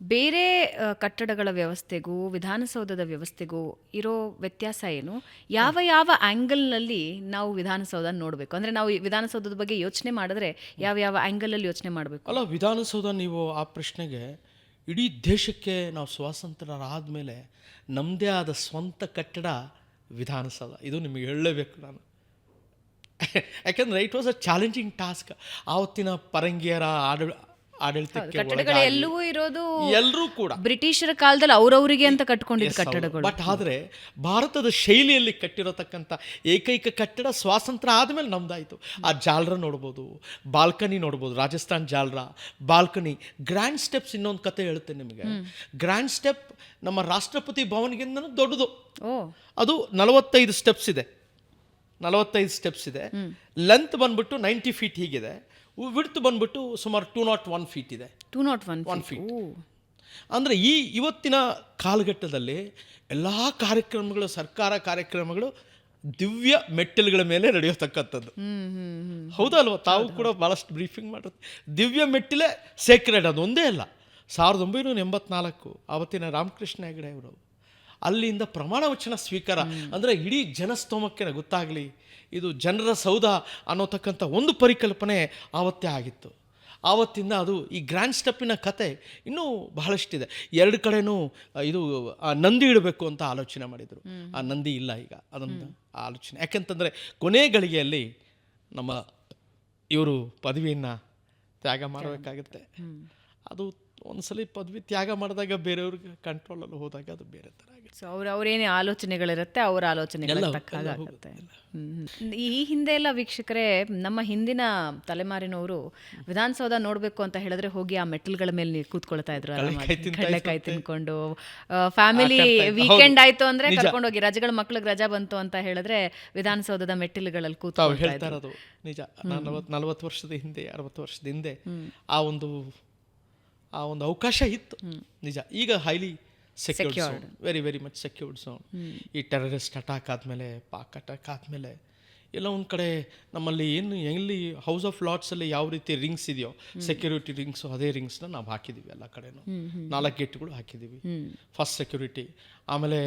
ಬೇರೆ ಕಟ್ಟಡಗಳ ವ್ಯವಸ್ಥೆಗೂ ವಿಧಾನಸೌಧದ ವ್ಯವಸ್ಥೆಗೂ ಇರೋ ವ್ಯತ್ಯಾಸ ಏನು? ಯಾವ ಯಾವ ಆ್ಯಂಗಲ್ನಲ್ಲಿ ನಾವು ವಿಧಾನಸೌಧ ನೋಡಬೇಕು? ಅಂದರೆ ನಾವು ಈ ವಿಧಾನಸೌಧದ ಬಗ್ಗೆ ಯೋಚನೆ ಮಾಡಿದ್ರೆ ಯಾವ ಯಾವ ಆ್ಯಂಗಲಲ್ಲಿ ಯೋಚನೆ ಮಾಡಬೇಕು? ಅಲ್ಲ ವಿಧಾನಸೌಧ ನೀವು ಆ ಪ್ರಶ್ನೆಗೆ ಇಡೀ ದೇಶಕ್ಕೆ ನಾವು ಸ್ವಾತಂತ್ರ್ಯರಾದ ಮೇಲೆ ನಮ್ಮದೇ ಆದ ಸ್ವಂತ ಕಟ್ಟಡ ವಿಧಾನಸೌಧ. ಇದು ನಿಮಗೆ ಹೇಳಲೇಬೇಕು ನಾನು. ಯಾಕೆಂದರೆ it was a challenging task ಆವತ್ತಿನ ಪರಂಗಿಯರ ಆಡಳ ಆಡಳಿತಕ್ಕೆ ಕಟ್ಟಡಗಳು ಎಲ್ಲವೂ ಇರೋದು ಎಲ್ಲರೂ ಕೂಡ. ಬ್ರಿಟಿಷರ ಕಾಲದಲ್ಲಿ ಅವರವರಿಗೆ ಅಂತ ಕಟ್ಕೊಂಡಿದ್ದ ಕಟ್ಟಡಗಳು. ಬಟ್ ಆದರೆ ಭಾರತದ ಶೈಲಿಯಲ್ಲಿ ಕಟ್ಟಿರತಕ್ಕಂಥ ಏಕೈಕ ಕಟ್ಟಡ ಸ್ವಾತಂತ್ರ್ಯ ಆದಮೇಲೆ ನಮ್ದಾಯಿತು. ಆ ಜಾಲ್ರ ನೋಡ್ಬೋದು ಬಾಲ್ಕನಿ ನೋಡ್ಬೋದು ರಾಜಸ್ಥಾನ್ ಜಾಲ್ರ ಬಾಲ್ಕನಿ ಗ್ರ್ಯಾಂಡ್ ಸ್ಟೆಪ್ಸ್ ಇನ್ನೊಂದು ಕತೆ ಹೇಳ್ತೇನೆ ನಿಮಗೆ. ಗ್ರ್ಯಾಂಡ್ ಸ್ಟೆಪ್ ನಮ್ಮ ರಾಷ್ಟ್ರಪತಿ ಭವನ್ಗಿಂತ ದೊಡ್ಡದು. ಅದು ನಲವತ್ತೈದು ಸ್ಟೆಪ್ಸ್ ಇದೆ. ನಲವತ್ತೈದು ಸ್ಟೆಪ್ಸ್ ಇದೆ. ಲೆಂತ್ ಬಂದ್ಬಿಟ್ಟು ನೈಂಟಿ ಫೀಟ್ ಹೀಗಿದೆ. ವಿಡ್ತ್ ಬಂದ್ಬಿಟ್ಟು ಸುಮಾರು ಟೂ ನಾಟ್ ಒನ್ ಫೀಟ್ ಇದೆ. Two naught one one feet ಅಂದರೆ ಈ ಇವತ್ತಿನ ಕಾಲಘಟ್ಟದಲ್ಲಿ ಎಲ್ಲ ಕಾರ್ಯಕ್ರಮಗಳು ಸರ್ಕಾರ ಕಾರ್ಯಕ್ರಮಗಳು ದಿವ್ಯ ಮೆಟ್ಟಿಲುಗಳ ಮೇಲೆ ನಡೆಯತಕ್ಕಂಥದ್ದು. ಹೌದಲ್ವ ತಾವು ಕೂಡ ಭಾಳಷ್ಟು ಬ್ರೀಫಿಂಗ್ ಮಾಡುತ್ತೆ ದಿವ್ಯ ಮೆಟ್ಟಿಲೇ ಸೇಕ್ರೆಡ್ ಅದು ಒಂದೇ ಅಲ್ಲ. ಸಾವಿರದ ಒಂಬೈನೂರ ಎಂಬತ್ನಾಲ್ಕು ಆವತ್ತಿನ ರಾಮಕೃಷ್ಣ ಹೆಗಡೆ ಅವರು ಅಲ್ಲಿಂದ ಪ್ರಮಾಣ ವಚನ ಸ್ವೀಕಾರ ಅಂದರೆ ಇಡೀ ಜನಸ್ತೋಮಕ್ಕೆ ಗೊತ್ತಾಗಲಿ ಇದು ಜನರ ಸೌಧ ಅನ್ನೋತಕ್ಕಂಥ ಒಂದು ಪರಿಕಲ್ಪನೆ ಆವತ್ತೇ ಆಗಿತ್ತು. ಆವತ್ತಿಂದ ಅದು ಈ ಗ್ರ್ಯಾಂಡ್ ಸ್ಟೆಪ್ಪಿನ ಕತೆ ಇನ್ನೂ ಬಹಳಷ್ಟಿದೆ. ಎರಡು ಕಡೆನೂ ಇದು ಆ ನಂದಿ ಇಡಬೇಕು ಅಂತ ಆಲೋಚನೆ ಮಾಡಿದರು. ಆ ನಂದಿ ಇಲ್ಲ ಈಗ ಅದೊಂದು ಆಲೋಚನೆ. ಯಾಕಂತಂದರೆ ಕೊನೆ ಗಳಿಗೆಯಲ್ಲಿ ನಮ್ಮ ಇವರು ಪದವಿಯನ್ನು ತ್ಯಾಗ ಮಾಡಬೇಕಾಗುತ್ತೆ. ಅದು ಒಂದ್ಸಲಿ ಪದವಿ ತ್ಯಾಗ ಮಾಡಿದಾಗ ಬೇರೆಯವ್ರಿಗೆ ಕಂಟ್ರೋಲಲ್ಲಿ ಹೋದಾಗ ಅದು ಬೇರೆ ಥರ ಆಗುತ್ತೆ. ಸೊ ಅವ್ರ ಅವ್ರೇನೇ ಆಲೋಚನೆಗಳಿರುತ್ತೆ ಅವ್ರ ಆಲೋಚನೆ ಎಲ್ಲ ತಕ್ಕ ಆಗುತ್ತೆ ಈ ಹಿಂದೆ ಎಲ್ಲ ವೀಕ್ಷಕರೇ ನಮ್ಮ ಹಿಂದಿನ ತಲೆಮಾರಿನವರು ವಿಧಾನಸೌಧ ನೋಡ್ಬೇಕು ಅಂತ ಹೇಳಿದ್ರೆ ಹೋಗಿ ಆ ಮೆಟ್ಟಲ್ಗಳ ಮೇಲೆ ನೀರು ಕೂತ್ಕೊಳ್ತಾ ಇದ್ರು ಕಡಲೆಕಾಯಿ ತಿನ್ಕೊಂಡು ಫ್ಯಾಮಿಲಿ ವೀಕೆಂಡ್ ಆಯ್ತು. ಅಂದ್ರೆ ಕರ್ಕೊಂಡೋಗಿ ರಜೆಗಳ ಮಕ್ಳಿಗೆ ರಜಾ ಬಂತು ಅಂತ ಹೇಳಿದ್ರೆ ವಿಧಾನಸೌಧದ ಮೆಟ್ಟಿಲುಗಳಲ್ಲಿ ಕೂತ್ಕೊಳ್ತಾ ಹೇಳ್ತಾ ಇರೋದು. ನಿಜ. ನಾನು ನಲವತ್ತು ವರ್ಷದ ಹಿಂದೆ ಅರವತ್ತು ವರ್ಷದ ಹಿಂದೆ ಆ ಒಂದು ಆ ಒಂದು ಅವಕಾಶ ಇತ್ತು. ನಿಜ. ಈಗ highly secured sound very very much secured sound ಈ ಟೆರರಿಸ್ಟ್ ಅಟ್ಯಾಕ್ ಆದಮೇಲೆ ಪಾಕ್ ಅಟ್ಯಾಕ್ ಆದಮೇಲೆ ಎಲ್ಲ ಒಂದು ಕಡೆ ನಮ್ಮಲ್ಲಿ ಏನು ಎಲ್ಲಿ ಹೌಸ್ ಆಫ್ ಲಾಟ್ಸಲ್ಲಿ ಯಾವ ರೀತಿ ರಿಂಗ್ಸ್ ಇದೆಯೋ ಸೆಕ್ಯೂರಿಟಿ ರಿಂಗ್ಸು ಅದೇ ರಿಂಗ್ಸ್ನ ನಾವು ಹಾಕಿದ್ದೀವಿ ಎಲ್ಲ ಕಡೆನೂ. ನಾಲ್ಕು ಗೇಟ್ಗಳು ಹಾಕಿದ್ದೀವಿ ಫಸ್ಟ್ ಸೆಕ್ಯೂರಿಟಿ ಆಮೇಲೆ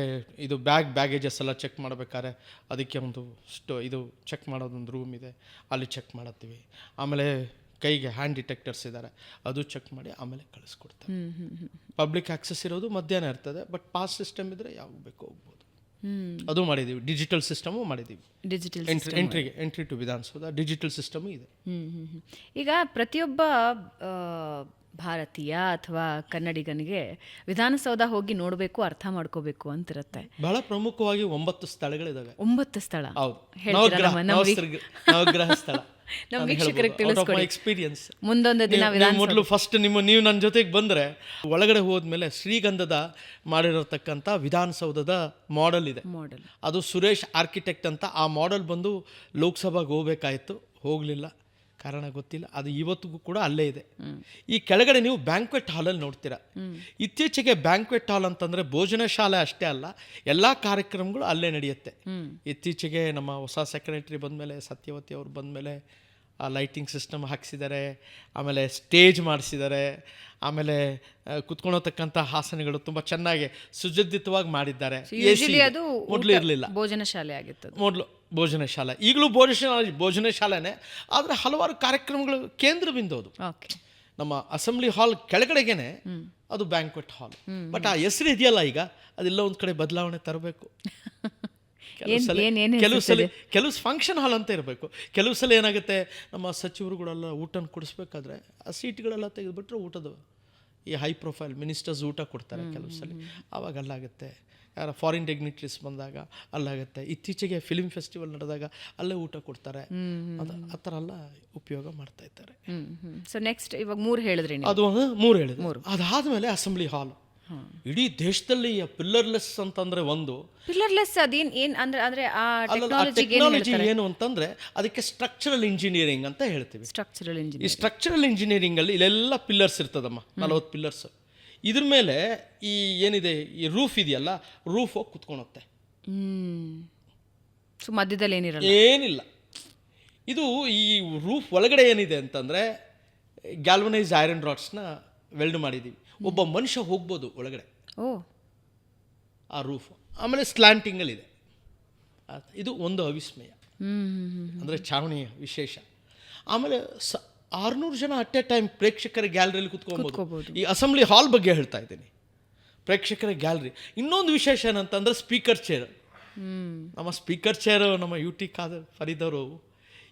ಇದು ಬ್ಯಾಗ್ ಬ್ಯಾಗೇಜಸ್ ಎಲ್ಲ ಚೆಕ್ ಮಾಡಬೇಕಾದ್ರೆ ಅದಕ್ಕೆ ಒಂದು ಸ್ಟೋ ಇದು ಚೆಕ್ ಮಾಡೋದೊಂದು ರೂಮ್ ಇದೆ. ಅಲ್ಲಿ ಚೆಕ್ ಮಾಡತ್ತೀವಿ ಆಮೇಲೆ ಕೈಗೆ ಹ್ಯಾಂಡ್ ಡಿಟೆಕ್ಟರ್ಸ್ ಇದ್ದಾರೆ ಅದು ಚೆಕ್ ಮಾಡಿ ಆಮೇಲೆ ಕಳಿಸ್ಕೊಡ್ತಾರೆ. ಪಬ್ಲಿಕ್ ಆಕ್ಸೆಸ್ ಇರೋದು ಮಧ್ಯಾಹ್ನ ಇರ್ತದೆ ಬಟ್ ಪಾಸ್ ಸಿಸ್ಟಮ್ ಇದ್ದರೆ ಯಾವಾಗ ಬೇಕು ಹೋಗ್ಬೋದು. ಹ್ಮ್. ಅದು ಮಾಡಿದ್ದೀವಿ ಡಿಜಿಟಲ್ ಸಿಸ್ಟಮು ಮಾಡಿದ್ದೀವಿ digital entry ಎಂಟ್ರಿಗೆ entry to Vidhana Soudha digital system ಇದೆ. ಈಗ ಪ್ರತಿಯೊಬ್ಬ ಭಾರತೀಯ ಅಥವಾ ಕನ್ನಡಿಗನಿಗೆ ವಿಧಾನಸೌಧ ಹೋಗಿ ನೋಡಬೇಕು ಅರ್ಥ ಮಾಡ್ಕೋಬೇಕು ಅಂತಿರುತ್ತೆ. ಬಹಳ ಪ್ರಮುಖವಾಗಿ ಒಂಬತ್ತು ಸ್ಥಳಗಳಿದಾವೆ. ಒಂಬತ್ತು ಸ್ಥಳ. ಹೌದು. ನವಗ್ರಹ ಸ್ಥಳ. ನಮ್ಮ ವೀಕ್ಷಕರಿಗೆ ತಿಳಿಸ್ಕೊಡಿ. ಎಕ್ಸ್ಪೀರಿಯನ್ಸ್ ಮುಂದೊಂದು ದಿನ ವಿಧಾನ ಮೊದಲು ಫಸ್ಟ್ ನಿಮ್ಮ ನೀವು ನನ್ನ ಜೊತೆಗೆ ಬಂದರೆ ಒಳಗಡೆ ಹೋದ್ಮೇಲೆ ಶ್ರೀಗಂಧದ ಮಾಡಿರತಕ್ಕಂಥ ವಿಧಾನಸೌಧದ ಮಾಡೆಲ್ ಇದೆ. ಮಾಡೆಲ್ ಅದು ಸುರೇಶ್ ಆರ್ಕಿಟೆಕ್ಟ್ ಅಂತ ಆ ಮಾಡೆಲ್ ಬಂದು ಲೋಕಸಭೆಗೆ ಹೋಗಬೇಕಾಯಿತು. ಹೋಗಲಿಲ್ಲ. ಕಾರಣ ಗೊತ್ತಿಲ್ಲ. ಅದು ಇವತ್ತಿಗೂ ಕೂಡ ಅಲ್ಲೇ ಇದೆ. ಈ ಕೆಳಗಡೆ ನೀವು ಬ್ಯಾಂಕ್ವೆಟ್ ಹಾಲಲ್ಲಿ ನೋಡ್ತೀರಾ. ಇತ್ತೀಚೆಗೆ ಬ್ಯಾಂಕ್ವೆಟ್ ಹಾಲ್ ಅಂತಂದರೆ ಭೋಜನ ಶಾಲೆ ಅಷ್ಟೇ ಅಲ್ಲ ಎಲ್ಲ ಕಾರ್ಯಕ್ರಮಗಳು ಅಲ್ಲೇ ನಡೆಯುತ್ತೆ. ಇತ್ತೀಚೆಗೆ ನಮ್ಮ ಹೊಸ ಸೆಕ್ರೆಟರಿ ಬಂದಮೇಲೆ ಸತ್ಯವತಿ ಅವ್ರು ಬಂದಮೇಲೆ ಆ ಲೈಟಿಂಗ್ ಸಿಸ್ಟಮ್ ಹಾಕ್ಸಿದ್ದಾರೆ ಆಮೇಲೆ ಸ್ಟೇಜ್ ಮಾಡಿಸಿದ್ದಾರೆ ಆಮೇಲೆ ಕುತ್ಕೊಳತಕ್ಕಂಥ ಹಾಸನಗಳು ತುಂಬ ಚೆನ್ನಾಗಿ ಸುಜ್ಜಿತವಾಗಿ ಮಾಡಿದ್ದಾರೆ. ಮೊದಲು ಇರಲಿಲ್ಲ. ಭೋಜನ ಶಾಲೆ ಆಗಿತ್ತು. ಮೊದಲು ಭೋಜನ ಶಾಲೆ. ಈಗಲೂ ಭೋಜನ ಭೋಜನ ಶಾಲೆನೇ ಆದರೆ ಹಲವಾರು ಕಾರ್ಯಕ್ರಮಗಳು ಕೇಂದ್ರ ಬಿಂದು ಅದು. ಓಕೆ. ನಮ್ಮ ಅಸೆಂಬ್ಲಿ ಹಾಲ್ ಕೆಳಗಡೆಗೇನೆ ಅದು ಬ್ಯಾಂಕ್ವೆಟ್ ಹಾಲ್. ಬಟ್ ಆ ಹೆಸರು ಇದೆಯಲ್ಲ ಈಗ ಅದೆಲ್ಲ ಒಂದು ಕಡೆ ಬದಲಾವಣೆ ತರಬೇಕು. ಕೆಲವು ಸಲ ಕೆಲವು ಸಲ ಕೆಲವು ಫಂಕ್ಷನ್ ಹಾಲ್ ಅಂತ ಇರಬೇಕು. ಕೆಲವು ಸಲ ಏನಾಗುತ್ತೆ ನಮ್ಮ ಸಚಿವರುಗಳೆಲ್ಲ ಊಟನ ಕೊಡಿಸ್ಬೇಕಾದ್ರೆ ಆ ಸೀಟ್ಗಳೆಲ್ಲ ತೆಗೆದುಬಿಟ್ರೆ ಊಟದ ಈ ಹೈ ಪ್ರೊಫೈಲ್ ಮಿನಿಸ್ಟರ್ಸ್ ಊಟ ಕೊಡ್ತಾರೆ ಕೆಲವು ಸಲ. ಆವಾಗ ಅಲ್ಲಾಗುತ್ತೆ ಯಾರ ಫಾರಿನ್ ಡೆಗ್ನಿಟ್ರೀಸ್ ಬಂದಾಗ ಅಲ್ಲಾಗುತ್ತೆ. ಇತ್ತೀಚೆಗೆ ಫಿಲ್ಮ್ ಫೆಸ್ಟಿವಲ್ ನಡೆದಾಗ ಅಲ್ಲೇ ಊಟ ಕೊಡ್ತಾರೆ. ಅದು ಆ ಥರ ಎಲ್ಲ ಉಪಯೋಗ ಮಾಡ್ತಾ ಇದ್ದಾರೆ. ಸೊ ನೆಕ್ಸ್ಟ್ ಇವಾಗ ಮೂರು ಹೇಳಿದ್ರಿ ಅದು ಒಂದು ಮೂರು ಹೇಳಿದ್ರು ಅದಾದಮೇಲೆ ಅಸೆಂಬ್ಲಿ ಹಾಲ್ ಇಡೀ ದೇಶದಲ್ಲಿ ಪಿಲ್ಲರ್ಲೆಸ್ ಅಂತಂದ್ರೆ ಒಂದು. ಪಿಲ್ಲರ್ಲೆಸ್ ಅದೇನ್ ಏನ್ ಅಂದ್ರೆ ಅಂದ್ರೆ ಆ ಟೆಕ್ನಾಲಜಿ ಏನು ಅಂತಂದ್ರೆ ಅದಕ್ಕೆ ಸ್ಟ್ರಕ್ಚರಲ್ ಇಂಜಿನಿಯರಿಂಗ್ ಅಂತ ಹೇಳ್ತೀವಿ. ಸ್ಟ್ರಕ್ಚರಲ್ ಈ ಸ್ಟ್ರಕ್ಚರಲ್ ಇಂಜಿನಿಯರಿಂಗ್ ಅಲ್ಲಿ ಇಲ್ಲೆಲ್ಲ ಪಿಲ್ಲರ್ಸ್ ಇರ್ತದಮ್ಮ. ನಲವತ್ತು ಪಿಲ್ಲರ್ಸ್ ಇದ್ರ ಮೇಲೆ ಈ ಏನಿದೆ ಈ ರೂಫ್ ಇದೆಯಲ್ಲ ರೂಫ್ ಹೋಗಿ ಕುತ್ಕೊಳುತ್ತೆ ಮಧ್ಯದಲ್ಲಿ ಏನಿರಲ್ಲ? ಏನಿಲ್ಲ. ಇದು ಈ ರೂಫ್ ಒಳಗಡೆ ಏನಿದೆ ಅಂತಂದರೆ ಗ್ಯಾಲ್ವನೈಸ್ ಐರನ್ ರಾಡ್ಸ್ನ ವೆಲ್ಡ್ ಮಾಡಿದ್ದೀವಿ ಒಬ್ಬ ಮನುಷ್ಯ ಹೋಗ್ಬೋದು ಒಳಗಡೆ. ಓ. ಆ ರೂಫ್. ಆಮೇಲೆ ಸ್ಲ್ಯಾಂಟಿಂಗಲ್ಲಿದೆ ಇದು ಒಂದು ಅವಿಸ್ಮಯ. ಅಂದರೆ ಚಾವಣಿಯ ವಿಶೇಷ. ಆಮೇಲೆ ಸ ಆರುನೂರು ಜನ ಅಟ್ ಎ ಟೈಮ್ ಪ್ರೇಕ್ಷಕರ ಗ್ಯಾಲರಿಯಲ್ಲಿ ಕುತ್ಕೊಬೋದು. ಈ ಅಸೆಂಬ್ಲಿ ಹಾಲ್ ಬಗ್ಗೆ ಹೇಳ್ತಾ ಇದ್ದೀನಿ. ಪ್ರೇಕ್ಷಕರ ಗ್ಯಾಲರಿ. ಇನ್ನೊಂದು ವಿಶೇಷ ಏನಂತಂದ್ರೆ ಸ್ಪೀಕರ್ ಚೇರ್. ನಮ್ಮ ಸ್ಪೀಕರ್ ಚೇರ್ ನಮ್ಮ ಯು ಟಿ ಖಾದರ್ ಫರೀದವರು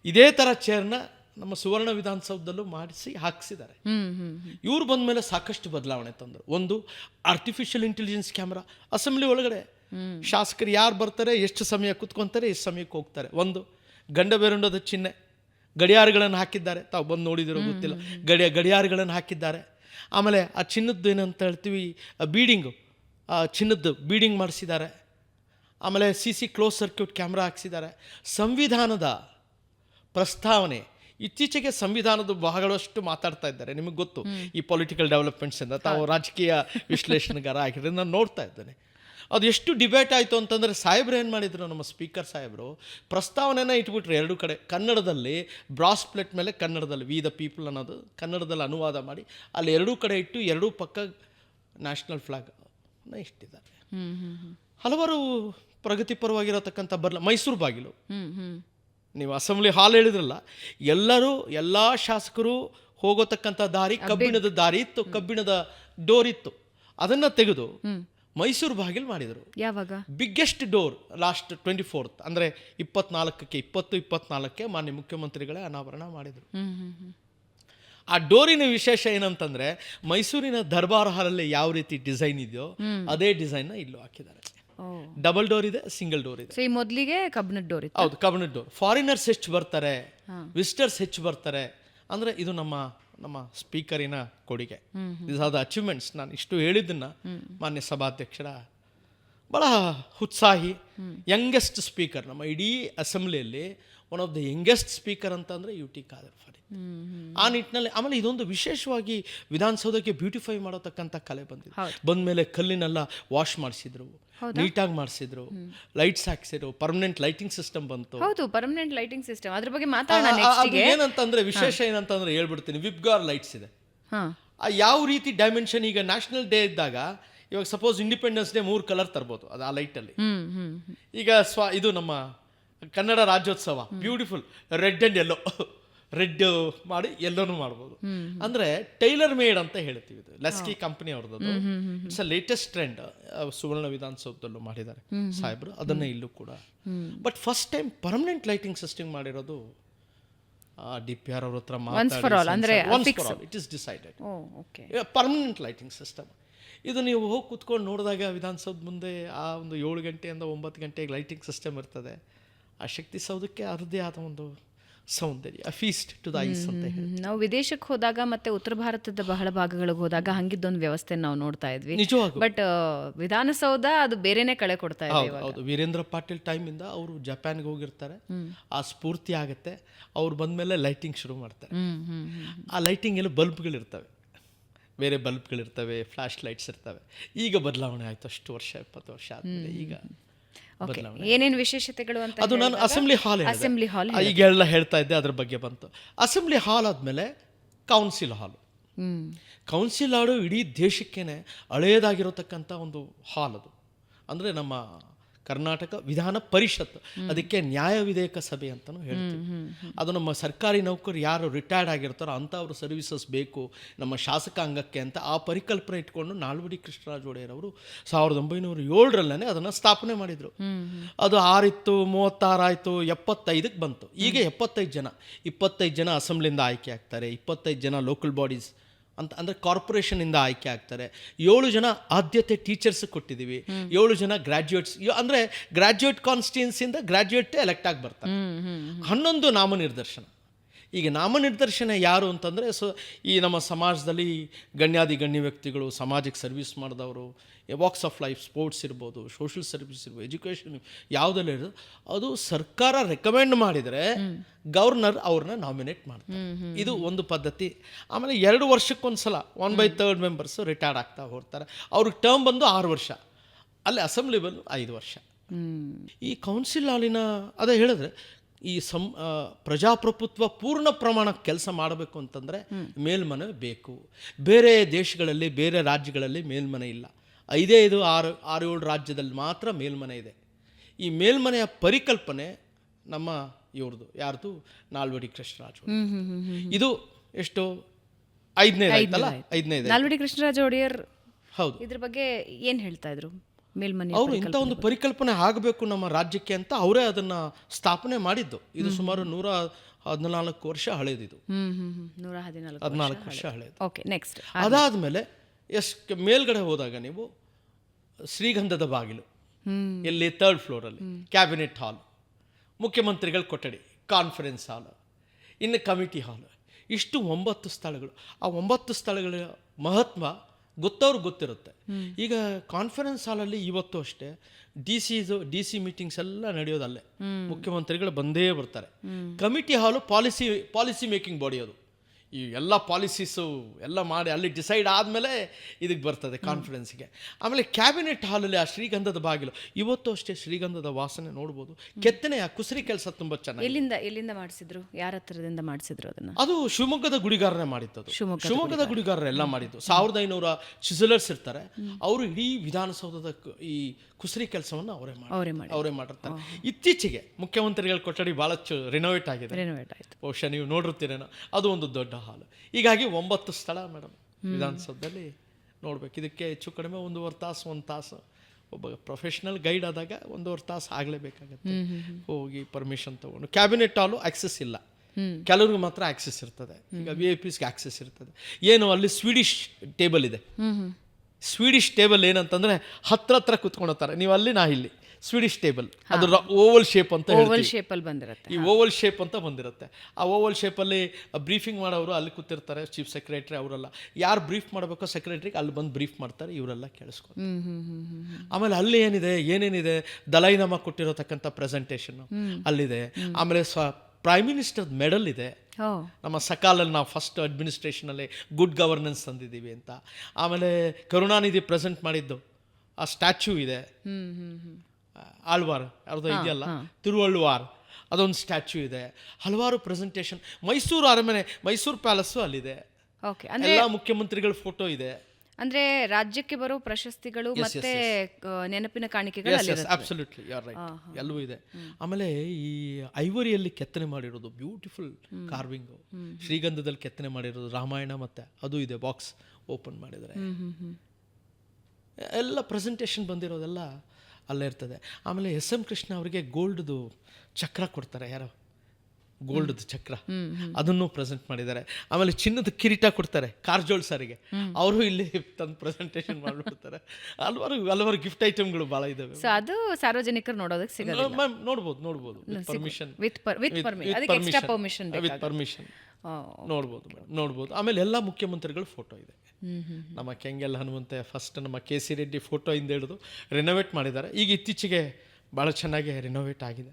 ಇದೇ ಥರ ಚೇರ್ನ ನಮ್ಮ ಸುವರ್ಣ ವಿಧಾನಸೌಧದಲ್ಲೂ ಮಾಡಿಸಿ ಹಾಕಿಸಿದ್ದಾರೆ. ಇವ್ರು ಬಂದ ಮೇಲೆ ಸಾಕಷ್ಟು ಬದಲಾವಣೆ ತಂದರು. ಒಂದು ಆರ್ಟಿಫಿಷಿಯಲ್ ಇಂಟೆಲಿಜೆನ್ಸ್ ಕ್ಯಾಮ್ರಾ ಅಸೆಂಬ್ಲಿ ಒಳಗಡೆ. ಶಾಸಕರು ಯಾರು ಬರ್ತಾರೆ ಎಷ್ಟು ಸಮಯ ಕುತ್ಕೊತಾರೆ ಎಷ್ಟು ಸಮಯಕ್ಕೆ ಹೋಗ್ತಾರೆ. ಒಂದು ಗಂಡ ಬೇರುಂಡದ ಚಿಹ್ನೆ. ಗಡಿಯಾರಗಳನ್ನು ಹಾಕಿದ್ದಾರೆ. ತಾವು ಬಂದು ನೋಡಿದಿರೋ ಗೊತ್ತಿಲ್ಲ. ಗಡಿಯ ಗಡಿಯಾರಗಳನ್ನು ಹಾಕಿದ್ದಾರೆ. ಆಮೇಲೆ ಆ ಚಿನ್ನದ್ದು ಏನಂತ ಹೇಳ್ತೀವಿ ಬೀಡಿಂಗು ಆ ಚಿನ್ನದ್ದು ಬೀಡಿಂಗ್ ಮಾಡಿಸಿದ್ದಾರೆ. ಆಮೇಲೆ C C close circuit camera ಹಾಕ್ಸಿದ್ದಾರೆ. ಸಂವಿಧಾನದ ಪ್ರಸ್ತಾವನೆ ಇತ್ತೀಚೆಗೆ ಸಂವಿಧಾನದ ಬಹಳಷ್ಟು ಮಾತಾಡ್ತಾ ಇದ್ದಾರೆ. ನಿಮಗೆ ಗೊತ್ತು ಈ ಪೊಲಿಟಿಕಲ್ ಡೆವಲಪ್ಮೆಂಟ್ಸಿಂದ ತಾವು ರಾಜಕೀಯ ವಿಶ್ಲೇಷಣೆಗಾರ ಆಗಿರೋದು ನಾನು ನೋಡ್ತಾ ಇದ್ದೇನೆ. ಅದು ಎಷ್ಟು ಡಿಬೇಟ್ ಆಯಿತು ಅಂತಂದರೆ ಸಾಹೇಬ್ರು ಏನು ಮಾಡಿದ್ರು? ನಮ್ಮ ಸ್ಪೀಕರ್ ಸಾಹೇಬರು ಪ್ರಸ್ತಾವನೆನ ಇಟ್ಬಿಟ್ರು ಎರಡು ಕಡೆ. ಕನ್ನಡದಲ್ಲಿ ಬ್ರಾಸ್ ಪ್ಲೇಟ್ ಮೇಲೆ ಕನ್ನಡದಲ್ಲಿ ವಿ ದ ಪೀಪಲ್ ಅನ್ನೋದು ಕನ್ನಡದಲ್ಲಿ ಅನುವಾದ ಮಾಡಿ ಅಲ್ಲಿ ಎರಡೂ ಕಡೆ ಇಟ್ಟು ಎರಡೂ ಪಕ್ಕ ನ್ಯಾಷನಲ್ ಇಟ್ಟಿದ್ದಾರೆ. ಹ್ಮ್ ಹ್ಮ್ ಹಲವಾರು ಪ್ರಗತಿಪರವಾಗಿರತಕ್ಕಂಥ ಬರಲ ಮೈಸೂರು ಬಾಗಿಲು. ನೀವು ಅಸೆಂಬ್ಲಿ ಹಾಲ್ ಹೇಳಿದ್ರಲ್ಲ ಎಲ್ಲರೂ ಎಲ್ಲ ಶಾಸಕರು ಹೋಗೋತಕ್ಕಂಥ ದಾರಿ ಕಬ್ಬಿಣದ ದಾರಿ ಇತ್ತು ಕಬ್ಬಿಣದ ಡೋರ್ ಇತ್ತು. ಅದನ್ನು ತೆಗೆದು ಮೈಸೂರು ಬಾಗಿಲು ಮಾಡಿದರು. ಯಾವಾಗ? Biggest door last twenty fourth ಅಂದರೆ ಇಪ್ಪತ್ನಾಲ್ಕಕ್ಕೆ ಇಪ್ಪತ್ತು ಇಪ್ಪತ್ನಾಲ್ಕಕ್ಕೆ ಮಾನ್ಯ ಮುಖ್ಯಮಂತ್ರಿಗಳೇ ಅನಾವರಣ ಮಾಡಿದರು. ಆ ಡೋರಿನ ವಿಶೇಷ ಏನಂತಂದ್ರೆ ಮೈಸೂರಿನ ದರ್ಬಾರ್ ಹಾಲಲ್ಲಿ ಯಾವ ರೀತಿ ಡಿಸೈನ್ ಇದೆಯೋ ಅದೇ ಡಿಸೈನ್ ಇಲ್ಲೂ ಹಾಕಿದ್ದಾರೆ. ಡಬಲ್ ಡೋರ್ ಇದೆ ಸಿಂಗಲ್ ಡೋರ್ ಇದೆ. ಮೊದಲಿಗೆ ಕಬ್ಬಿಣದ ಡೋರ್ ಇತ್ತು? ಹೌದು ಕಬನಡ್ ಡೋರ್ ಫಾರಿನರ್ಸ್ ಹೆಚ್ಚು ಬರ್ತಾರೆ ವಿಸಿಟರ್ಸ್ ಹೆಚ್ಚು ಬರ್ತಾರೆ. ಅಂದ್ರೆ ಇದು ನಮ್ಮ ನಮ್ಮ ಸ್ಪೀಕರಿನ ಕೊಡುಗೆ. ಇಸ್ ಆರ್ ಅಚೀವ್ಮೆಂಟ್ಸ್ ನಾನು ಇಷ್ಟು ಹೇಳಿದ್ದನ್ನ ಮಾನ್ಯ ಸಭಾಧ್ಯಕ್ಷರ ಭಾಳ ಉತ್ಸಾಹಿ ಯಂಗೆಸ್ಟ್ ಸ್ಪೀಕರ್ ನಮ್ಮ ಇಡೀ ಅಸೆಂಬ್ಲಿಯಲ್ಲಿ one of the youngest speaker ಅಂತಂದರೆ ಯು ಟಿ ಖಾದರ್ ಫರೀದ್ ಆ ನಿಟ್ಟಿನಲ್ಲಿ ಆಮೇಲೆ ಇದೊಂದು ವಿಶೇಷವಾಗಿ ವಿಧಾನಸೌಧಕ್ಕೆ ಬ್ಯೂಟಿಫೈ ಮಾಡತಕ್ಕಂಥ ಕಲೆ ಬಂದಿದೆ. ಬಂದ ಮೇಲೆ ಕಲ್ಲಿನೆಲ್ಲ ವಾಶ್ ಮಾಡಿಸಿದ್ರು ನೀಟಾಗಿ ಮಾಡಿಸಿದ್ರು ಲೈಟ್ಸ್ ಹಾಕ್ಸಿದ್ರು ಪರ್ಮನೆಂಟ್ ಲೈಟಿಂಗ್ ಸಿಸ್ಟಮ್ ಬಂತು. ಹೌದು ಪರ್ಮನೆಂಟ್ ಲೈಟಿಂಗ್ ಸಿಸ್ಟಮ್ ಅದ್ರ ಬಗ್ಗೆ ಮಾತಾಡೋಣ ಏನಂತಂದ್ರೆ ವಿಶೇಷ ಏನಂತಂದ್ರೆ ಹೇಳ್ಬಿಡ್ತೀನಿ ವಿಬ್ಗಾರ್ ಲೈಟ್ಸ್ ಇದೆ. ಯಾವ ರೀತಿ ಡೈಮೆನ್ಷನ್ ಈಗ ನ್ಯಾಷನಲ್ ಡೇ ಇದ್ದಾಗ ಇವಾಗ ಸಪೋಸ್ ಇಂಡಿಪೆಂಡೆನ್ಸ್ ಡೇ ಮೂರು ಕಲರ್ ತರ್ಬೋದು ಅದು ಆ ಲೈಟಲ್ಲಿ. ಈಗ ಸ್ವ ಇದು ನಮ್ಮ Kannada Rajyotsava beautiful red and yellow red ಮಾಡಿ ಎಲ್ಲೋನು ಮಾಡ್ಬೋದು. ಅಂದ್ರೆ ಟೈಲರ್ ಮೇಡ್ ಅಂತ ಹೇಳ್ತೀವಿ ಇದು. ಲಸ್ಕಿ ಕಂಪನಿ ಅವ್ರದ್ದು it's a latest trend Suvarna ವಿಧಾನಸೌಧದಲ್ಲೂ ಮಾಡಿದ್ದಾರೆ ಸಾಹೇಬ್ರು. ಅದನ್ನ ಇಲ್ಲೂ ಕೂಡ. But first time permanent lighting system ಮಾಡಿರೋದು ಡಿ ಪಿ ಆರ್ ಅವ್ರ ಹತ್ರ it is decided okay permanent lighting system ಇದು ನೀವು ಹೋಗಿ ಕುತ್ಕೊಂಡು ನೋಡಿದಾಗ ವಿಧಾನಸೌಧ ಮುಂದೆ ಆ ಒಂದು ಏಳು ಗಂಟೆಯಿಂದ ಒಂಬತ್ತು ಗಂಟೆಗೆ ಲೈಟಿಂಗ್ ಸಿಸ್ಟಮ್ ಇರ್ತದೆ. ಆ ಶಕ್ತಿ ಸೌಧಕ್ಕೆ ಅದೇ ಆದ ಒಂದು ಸೌಂದರ್ಯ ಫೀಸ್ಟ್ ಟು ದ ಐಸ್ ಅಂತ ಹೇಳಿ ನಾವು ವಿದೇಶಕ್ಕೆ ಹೋದಾಗ ಮತ್ತೆ ಉತ್ತರ ಭಾರತದ ಬಹಳ ಭಾಗಗಳಿಗೆ ಹೋದಾಗ ಹಂಗಿದ್ದೊಂದು ವ್ಯವಸ್ಥೆ ನಾವು ನೋಡ್ತಾ ಇದ್ವಿ. ನಿಜವಾಗೂ ಬಟ್ ವಿಧಾನಸೌಧ ಅದು ಬೇರೆನೆ ಕಳೆ ಕೊಡ್ತಾ ಇದೆ ಹೌದು ವೀರೇಂದ್ರ ಪಾಟೀಲ್ ಟೈಮಿಂದ ಅವರು ಜಪಾನ್ಗೆ ಹೋಗಿರ್ತಾರೆ. ಆ ಸ್ಫೂರ್ತಿ ಆಗುತ್ತೆ. ಅವ್ರು ಬಂದಮೇಲೆ ಲೈಟಿಂಗ್ ಶುರು ಮಾಡ್ತಾರೆ. ಆ ಲೈಟಿಂಗ್ ಎಲ್ಲ ಬಲ್ಬ್ಗಳಿರ್ತವೆ. ಬೇರೆ ಬಲ್ಬ್ಗಳಿರ್ತವೆ ಫ್ಲಾಶ್ ಲೈಟ್ಸ್ ಇರ್ತವೆ. ಈಗ ಬದಲಾವಣೆ ಆಯ್ತು ಅಷ್ಟು ವರ್ಷ ಇಪ್ಪತ್ತು ವರ್ಷ ಆದ್ಮೇಲೆ ಈಗ. ಏನೇನು ವಿಶೇಷತೆಗಳು ಅಂತ ಅದು ನಾನು ಅಸೆಂಬ್ಲಿ ಹಾಲ್ ಅಸೆಂಬ್ಲಿ ಹಾಲ್ ಈಗ ಎಲ್ಲ ಹೇಳ್ತಾ ಇದ್ದೆ ಅದ್ರ ಬಗ್ಗೆ ಬಂತು. ಅಸೆಂಬ್ಲಿ ಹಾಲ್ ಆದಮೇಲೆ ಕೌನ್ಸಿಲ್ ಹಾಲ್ ಕೌನ್ಸಿಲ್ ಹಾಲು ಇಡೀ ದೇಶಕ್ಕೇನೆ ಹಳೆಯದಾಗಿರತಕ್ಕಂಥ ಒಂದು ಹಾಲ್ ಅದು. ಅಂದರೆ ನಮ್ಮ ಕರ್ನಾಟಕ ವಿಧಾನ ಪರಿಷತ್. ಅದಕ್ಕೆ ನ್ಯಾಯ ವಿಧೇಯಕ ಸಭೆ ಅಂತಲೂ ಹೇಳ್ತೀವಿ. ಅದು ನಮ್ಮ ಸರ್ಕಾರಿ ನೌಕರು ಯಾರು ರಿಟೈರ್ಡ್ ಆಗಿರ್ತಾರೋ ಅಂಥವ್ರ ಸರ್ವಿಸಸ್ ಬೇಕು ನಮ್ಮ ಶಾಸಕಾಂಗಕ್ಕೆ ಅಂತ ಆ ಪರಿಕಲ್ಪನೆ ಇಟ್ಕೊಂಡು ನಾಲ್ವಡಿ ಕೃಷ್ಣರಾಜ ಒಡೆಯರ್ ಅವರು ಸಾವಿರದ ಒಂಬೈನೂರ ಏಳರಲ್ಲೇ ಅದನ್ನು ಸ್ಥಾಪನೆ ಮಾಡಿದರು. ಅದು ಆರಿತ್ತು ಮೂವತ್ತಾರಾಯಿತು ಎಪ್ಪತ್ತೈದಕ್ಕೆ ಬಂತು. ಈಗ ಎಪ್ಪತ್ತೈದು ಜನ. ಇಪ್ಪತ್ತೈದು ಜನ ಅಸೆಂಬ್ಲಿಯಿಂದ ಆಯ್ಕೆ ಆಗ್ತಾರೆ. ಇಪ್ಪತ್ತೈದು ಜನ ಲೋಕಲ್ ಬಾಡೀಸ್ ಅಂತ ಅಂದರೆ ಕಾರ್ಪೊರೇಷನಿಂದ ಆಯ್ಕೆ ಆಗ್ತಾರೆ. ಏಳು ಜನ ಆದ್ಯತೆ ಟೀಚರ್ಸ್ ಕೊಟ್ಟಿದ್ದೀವಿ ಏಳು ಜನ ಗ್ರ್ಯಾಜುಯೇಟ್ಸ್ ಅಂದರೆ ಗ್ರ್ಯಾಜುಯೇಟ್ ಕಾನ್ಸ್ಟಿಟ್ಯೂನ್ಸಿಯಿಂದ ಗ್ರ್ಯಾಜುಯೇಟೇ ಎಲೆಕ್ಟ್ ಆಗಿ ಬರ್ತಾರೆ. ಹನ್ನೊಂದು ನಾಮನಿರ್ದೇಶನ. ಈಗ ನಾಮನಿರ್ದೇಶನ ಯಾರು ಅಂತಂದರೆ ಸೊ ಈ ನಮ್ಮ ಸಮಾಜದಲ್ಲಿ ಗಣ್ಯಾದಿ ಗಣ್ಯ ವ್ಯಕ್ತಿಗಳು ಸಮಾಜಕ್ಕೆ ಸರ್ವಿಸ್ ಮಾಡಿದವರು ವಾಕ್ಸ್ ಆಫ್ ಲೈಫ್ ಸ್ಪೋರ್ಟ್ಸ್ ಇರ್ಬೋದು ಸೋಷಿಯಲ್ ಸರ್ವಿಸ್ ಇರ್ಬೋದು ಎಜುಕೇಷನ್ ಯಾವುದೆಲ್ಲ ಇರೋದು ಅದು ಸರ್ಕಾರ ರೆಕಮೆಂಡ್ ಮಾಡಿದರೆ ಗವರ್ನರ್ ಅವ್ರನ್ನ ನಾಮಿನೇಟ್ ಮಾಡ್ತಾರೆ. ಇದು ಒಂದು ಪದ್ಧತಿ. ಆಮೇಲೆ ಎರಡು ವರ್ಷಕ್ಕೊಂದ್ಸಲ one by third members retired ಆಗ್ತಾ ಹೋಗ್ತಾರೆ. ಅವ್ರಿಗೆ ಟರ್ಮ್ ಬಂದು ಆರು ವರ್ಷ. ಅಲ್ಲಿ ಅಸೆಂಬ್ಲಿ ಬಂದು ಐದು ವರ್ಷ. ಈ ಕೌನ್ಸಿಲ್ ಹಾಲಿನ ಅದೇ ಹೇಳಿದ್ರೆ ಈ ಸಂ ಪ್ರಜಾಪ್ರಭುತ್ವ ಪೂರ್ಣ ಪ್ರಮಾಣ ಕೆಲಸ ಮಾಡಬೇಕು ಅಂತಂದರೆ ಮೇಲ್ಮನೆ ಬೇಕು. ಬೇರೆ ದೇಶಗಳಲ್ಲಿ ಬೇರೆ ರಾಜ್ಯಗಳಲ್ಲಿ ಮೇಲ್ಮನೆ ಇಲ್ಲ. ಐದೇ ಇದು ಆರು ಆರು ಏಳು ರಾಜ್ಯದಲ್ಲಿ ಮಾತ್ರ ಮೇಲ್ಮನೆ ಇದೆ. ಈ ಮೇಲ್ಮನೆಯ ಪರಿಕಲ್ಪನೆ ನಮ್ಮ ಇವ್ರದ್ದು ಯಾರ್ದು? ನಾಲ್ವಡಿ ಕೃಷ್ಣರಾಜ ಇದು ಎಷ್ಟು? ಐದನೇ ಐದನೇ ನಾಲ್ವಡಿ ಕೃಷ್ಣರಾಜ ಒಡೆಯರ್ ಹೌದು. ಇದ್ರ ಬಗ್ಗೆ ಏನು ಹೇಳ್ತಾ ಇದ್ರು? ಮೇಲ್ಮನೆ ಅವರು ಇಂಥ ಒಂದು ಪರಿಕಲ್ಪನೆ ಆಗಬೇಕು ನಮ್ಮ ರಾಜ್ಯಕ್ಕೆ ಅಂತ ಅವರೇ ಅದನ್ನ ಸ್ಥಾಪನೆ ಮಾಡಿದ್ದು. ಇದು ಸುಮಾರು ನೂರ ಹದಿನಾಲ್ಕು ವರ್ಷ ಹಳೇದಿದು. ಹ್ಮ್ ನೂರ ಹದಿನಾಲ್ಕು ಹದಿನಾಲ್ಕು ವರ್ಷ ಹಳೆದು. ಓಕೆ ನೆಕ್ಸ್ಟ್ ಅದಾದ್ಮೇಲೆ ಎಸ್ ಮೇಲ್ಗಡೆ ಹೋದಾಗ ನೀವು ಶ್ರೀಗಂಧದ ಬಾಗಿಲು. ಇಲ್ಲಿ ಎಲ್ಲಿ ಫ್ಲೋರ್ ಫ್ಲೋರಲ್ಲಿ ಕ್ಯಾಬಿನೆಟ್ ಹಾಲ್ ಮುಖ್ಯಮಂತ್ರಿಗಳ ಕೊಠಡಿ ಕಾನ್ಫರೆನ್ಸ್ ಹಾಲ್ ಇನ್ನು ಕಮಿಟಿ ಹಾಲ್ ಇಷ್ಟು ಒಂಬತ್ತು ಸ್ಥಳಗಳು. ಆ ಒಂಬತ್ತು ಸ್ಥಳಗಳ ಮಹತ್ವ ಗೊತ್ತವ್ರು ಗೊತ್ತಿರುತ್ತೆ. ಈಗ ಕಾನ್ಫರೆನ್ಸ್ ಹಾಲಲ್ಲಿ ಇವತ್ತು ಅಷ್ಟೇ ಡಿ ಸಿದು ಡಿ ಸಿ ಮೀಟಿಂಗ್ಸ್ ಎಲ್ಲ ನಡೆಯೋದಲ್ಲೇ ಮುಖ್ಯಮಂತ್ರಿಗಳು ಬಂದೇ ಬರ್ತಾರೆ. ಕಮಿಟಿ ಹಾಲು ಪಾಲಿಸಿ ಪಾಲಿಸಿ ಮೇಕಿಂಗ್ ಬಾಡಿ ಅದು. ಈ ಎಲ್ಲ ಪಾಲಿಸೀಸು ಎಲ್ಲ ಮಾಡಿ ಅಲ್ಲಿ ಡಿಸೈಡ್ ಆದಮೇಲೆ ಇದಕ್ಕೆ ಬರ್ತದೆ ಕಾನ್ಫಿಡೆನ್ಸ್ಗೆ ಆಮೇಲೆ ಕ್ಯಾಬಿನೆಟ್ ಹಾಲಲ್ಲಿ ಆ ಶ್ರೀಗಂಧದ ಬಾಗಿಲು. ಇವತ್ತು ಅಷ್ಟೇ ಶ್ರೀಗಂಧದ ವಾಸನೆ ನೋಡ್ಬೋದು. ಆ ಕುಸರಿ ಕೆಲಸ ತುಂಬ ಚೆನ್ನಾಗಿ ಎಲ್ಲಿಂದ ಎಲ್ಲಿಂದ ಮಾಡಿಸಿದ್ರು? ಯಾರ ಹತ್ರದಿಂದ ಮಾಡಿಸಿದ್ರು ಅದನ್ನ? ಅದು ಶಿವಮೊಗ್ಗದ ಗುಡಿಗಾರನೇ ಮಾಡಿದ್ದದು. ಶಿವಮೊಗ್ಗದ ಶಿವಮೊಗ್ಗದ ಗುಡಿಗಾರರೆಲ್ಲ ಮಾಡಿದ್ದು. ಸಾವಿರದ ಐನೂರ ಚಿಸಲರ್ಸ್ ಇರ್ತಾರೆ. ಅವರು ಇಡೀ ವಿಧಾನಸೌಧದ ಈ ಕುಸರಿ ಕೆಲಸವನ್ನು ಅವರೇ ಮಾಡಿ ಅವರೇ ಮಾಡಿ ಅವರೇ ಮಾಡಿರ್ತಾರೆ ಇತ್ತೀಚೆಗೆ ಮುಖ್ಯಮಂತ್ರಿಗಳ ಕೊಠಡಿ ಭಾಳ ರಿನೋವೇಟ್ ಆಗಿದೆ. ರೆನೋವೇಟ್ ಆಯ್ತು. ಬಹುಶಃ ನೀವು ನೋಡಿರ್ತೀರೇನೋ ಅದು ಒಂದು ದೊಡ್ಡ ಹಾಲು. ಹೀಗಾಗಿ ಒಂಬತ್ತು ಸ್ಥಳ ಮೇಡಮ್ ವಿಧಾನಸೌಧದಲ್ಲಿ ನೋಡ್ಬೇಕು. ಇದಕ್ಕೆ ಹೆಚ್ಚು ಕಡಿಮೆ ಒಂದೂವರೆ ತಾಸು ಒಂದು ತಾಸು ಒಬ್ಬ ಪ್ರೊಫೆಷ್ನಲ್ ಗೈಡ್ ಆದಾಗ ಒಂದೂವರೆ ತಾಸು ಆಗಲೇಬೇಕಾಗತ್ತೆ. ಹೋಗಿ ಪರ್ಮಿಷನ್ ತೊಗೊಂಡು. ಕ್ಯಾಬಿನೆಟ್ ಹಾಲು ಆಕ್ಸೆಸ್ ಇಲ್ಲ. ಕೆಲವ್ರಿಗೆ ಮಾತ್ರ ಆಕ್ಸೆಸ್ ಇರ್ತದೆ. ಈಗ ವಿ ಐ ಪಿಸ್ಗೆ ಆಕ್ಸೆಸ್ ಇರ್ತದೆ. ಏನು ಅಲ್ಲಿ ಸ್ವೀಡಿಷ್ ಟೇಬಲ್ ಇದೆ. ಸ್ವೀಡಿಷ್ ಟೇಬಲ್ ಏನಂತಂದರೆ ಹತ್ರ ಹತ್ರ ಕುತ್ಕೊಂಡಿರ್ತಾರೆ ನೀವು ಅಲ್ಲಿ ನಾ ಇಲ್ಲಿ. ಸ್ವೀಡಿಶ್ ಟೇಬಲ್ ಅದು ಓವಲ್ ಶೇಪ್ ಅಂತ ಓವಲ್ ಶೇಪ್ ಅಲ್ಲಿ ಬಂದಿರತ್ತೆ. ಈ ಓವಲ್ ಶೇಪ್ ಅಂತ ಬಂದಿರುತ್ತೆ. ಆ ಓವಲ್ ಶೇಪಲ್ಲಿ ಬ್ರೀಫಿಂಗ್ ಮಾಡೋರು ಅಲ್ಲಿ ಕೂತಿರ್ತಾರೆ ಚೀಫ್ ಸೆಕ್ರೆಟರಿ ಅವರೆಲ್ಲ. ಯಾರು ಬ್ರೀಫ್ ಮಾಡಬೇಕೋ ಸೆಕ್ರೆಟ್ರಿಗೆ ಅಲ್ಲಿ ಬಂದು ಬ್ರೀಫ್ ಮಾಡ್ತಾರೆ ಇವರೆಲ್ಲ ಕೇಳಿಸ್ಕೊಂಡು ಆಮೇಲೆ ಅಲ್ಲಿ ಏನಿದೆ ಏನೇನಿದೆ ದಲೈನಮ ಕೊಟ್ಟಿರತಕ್ಕಂಥ ಪ್ರೆಸೆಂಟೇಷನ್ ಅಲ್ಲಿದೆ. ಆಮೇಲೆ ಸ್ವ ಪ್ರೈಮ್ ಮಿನಿಸ್ಟರ್ ಮೆಡಲ್ ಇದೆ. ನಮ್ಮ ಸಕಾಲಲ್ಲಿ ನಾವು ಫಸ್ಟ್ ಅಡ್ಮಿನಿಸ್ಟ್ರೇಷನಲ್ಲಿ ಗುಡ್ ಗವರ್ನೆನ್ಸ್ ತಂದಿದ್ದೀವಿ ಅಂತ. ಆಮೇಲೆ ಕರುಣಾನಿಧಿ ಪ್ರೆಸೆಂಟ್ ಮಾಡಿದ್ದು ಆ ಸ್ಟ್ಯಾಚ್ಯೂ ಇದೆ. ಆಳ್ವಾರ್ ಯಾರ್ದೋ ಇದೆಯಲ್ಲ ತಿರುವಳ್ಳುವಾರ್ ಅದೊಂದು ಸ್ಟ್ಯಾಚು ಇದೆ. ಹಲವಾರು ಪ್ರೆಸೆಂಟೇಷನ್. ಮೈಸೂರು ಅರಮನೆ ಮೈಸೂರು ಪ್ಯಾಲೇಸು ಅಲ್ಲಿದೆ. ಓಕೆ ಅಂದ್ರೆ ಎಲ್ಲ ಮುಖ್ಯಮಂತ್ರಿಗಳ ಫೋಟೋ ಇದೆ. ಅಂದ್ರೆ ರಾಜ್ಯಕ್ಕೆ ಬರೋ ಪ್ರಶಸ್ತಿಗಳು ಮತ್ತೆ ನೆನಪಿನ ಕಾಣಿಕೆಗಳು ಅಬ್ಸಲ್ಯೂಟ್ಲಿ ಯಾರ್ ರೈಟ್ ಎಲ್ಲವೂ ಇದೆ. ಆಮೇಲೆ ಈ ಐವರಿಯಲ್ಲಿ ಕೆತ್ತನೆ ಮಾಡಿರೋದು ಬ್ಯೂಟಿಫುಲ್ ಕಾರ್ವಿಂಗು ಶ್ರೀಗಂಧದಲ್ಲಿ ಕೆತ್ತನೆ ಮಾಡಿರೋದು ರಾಮಾಯಣ ಮತ್ತೆ ಅದು ಇದೆ ಬಾಕ್ಸ್ ಓಪನ್ ಮಾಡಿದರೆ. ಎಲ್ಲ ಪ್ರೆಸೆಂಟೇಷನ್ ಬಂದಿರೋದೆಲ್ಲ ಅಲ್ಲೇ ಇರ್ತದೆ. ಆಮೇಲೆ ಎಸ್ ಎಂ ಕೃಷ್ಣ ಅವರಿಗೆ ಗೋಲ್ಡ್ದು ಚಕ್ರ ಕೊಡ್ತಾರೆ. ಯಾರೋ? ಗೋಲ್ಡ್ದು ಚಕ್ರ. ಅದನ್ನು ಪ್ರೆಸೆಂಟ್ ಮಾಡಿದ್ದಾರೆ. ಆಮೇಲೆ ಚಿನ್ನದ ಕಿರೀಟ ಕೊಡ್ತಾರೆ ಕಾರ್ಜೋಳ್ ಸರಿಗೆ. ಅವರು ಇಲ್ಲಿ ತಂದು ಪ್ರೆಸೆಂಟೇಷನ್ ಮಾಡಿಬಿಡ್ತಾರೆ. ಹಲವಾರು ಹಲವಾರು ಗಿಫ್ಟ್ ಐಟಮ್ಗಳು ಭಾಳ ಇದಾವೆ. ಸೊ ಅದು ಸಾರ್ವಜನಿಕರು ನೋಡೋದಕ್ಕೆ ಸಿಗಲ್ಲ ಮ್ಯಾಮ್ ನೋಡ್ಬೋದು ನೋಡ್ಬೋದು. Permission with with permission with permission ನೋಡ್ಬೋದು ಮೇಡಮ್ ನೋಡ್ಬೋದು. ಆಮೇಲೆ ಎಲ್ಲ ಮುಖ್ಯಮಂತ್ರಿಗಳ ಫೋಟೋ ಇದೆ. ನಮ್ಮ ಕೆಂಗೆಲ್ ಹನುಮಂತೆ ಫಸ್ಟ್ ನಮ್ಮ ಕೆ ಸಿ ರೆಡ್ಡಿ ಫೋಟೋ ಇಂದ ಹಿಡಿದು ರಿನೋವೇಟ್ ಮಾಡಿದ್ದಾರೆ. ಈಗ ಇತ್ತೀಚೆಗೆ ಭಾಳ ಚೆನ್ನಾಗಿ ರಿನೋವೇಟ್ ಆಗಿದೆ.